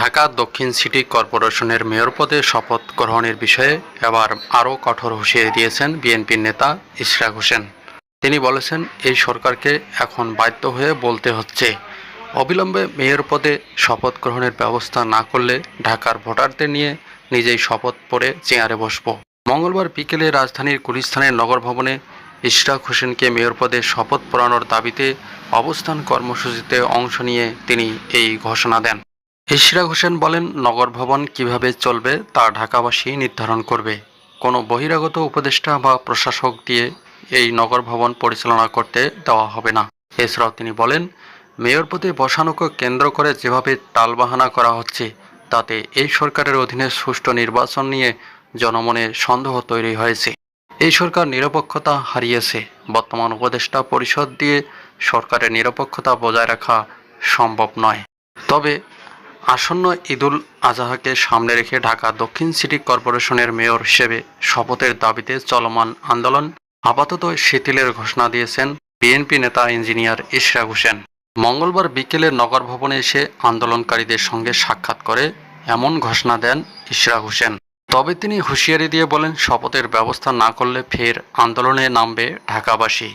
ঢাকা দক্ষিণ সিটি কর্পোরেশনের মেয়র পদে শপথ গ্রহণের বিষয়ে এবার আরও কঠোর হুঁশিয়ারি দিয়েছেন বিএনপির নেতা ইশরাক হোসেন। তিনি বলেছেন, এই সরকারকে এখন বাধ্য হয়ে বলতে হচ্ছে, অবিলম্বে মেয়র পদে শপথ গ্রহণের ব্যবস্থা না করলে ঢাকার ভোটারদের নিয়ে নিজেই শপথ পরে চেয়ারে বসব। মঙ্গলবার বিকেলে রাজধানীর গুলিস্তানের নগর ভবনে ইশরাক হোসেনকে মেয়র পদে শপথ পড়ানোর দাবিতে অবস্থান কর্মসূচিতে অংশ নিয়ে তিনি এই ঘোষণা দেন। ইশরাক হোসেন বলেন, নগর ভবন কীভাবে চলবে তা ঢাকাবাসী নির্ধারণ করবে। কোনো বহিরাগত উপদেষ্টা বা প্রশাসক দিয়ে এই নগর ভবন পরিচালনা করতে দেওয়া হবে না। এছাড়াও তিনি বলেন, মেয়র পদে বসানোকে কেন্দ্র করে যেভাবে টালবাহানা করা হচ্ছে, তাতে এই সরকারের অধীনে সুষ্ঠু নির্বাচন নিয়ে জনমনে সন্দেহ তৈরি হয়েছে। এই সরকার নিরপেক্ষতা হারিয়েছে। বর্তমান উপদেষ্টা পরিষদ দিয়ে সরকারের নিরপেক্ষতা বজায় রাখা সম্ভব নয়। তবে আসন্ন ঈদুল আজহাকে সামনে রেখে ঢাকা দক্ষিণ সিটি কর্পোরেশনের মেয়র হিসেবে শপথের দাবিতে চলমান আন্দোলন আপাতত শিথিলের ঘোষণা দিয়েছেন বিএনপি নেতা ইঞ্জিনিয়ার ইশরাক হোসেন। মঙ্গলবার বিকেলে নগর ভবনে এসে আন্দোলনকারীদের সঙ্গে সাক্ষাৎ করে এমন ঘোষণা দেন ইশরাক হোসেন। তবে তিনি হুঁশিয়ারি দিয়ে বলেন, শপথের ব্যবস্থা না করলে ফের আন্দোলনে নামবে ঢাকাবাসী।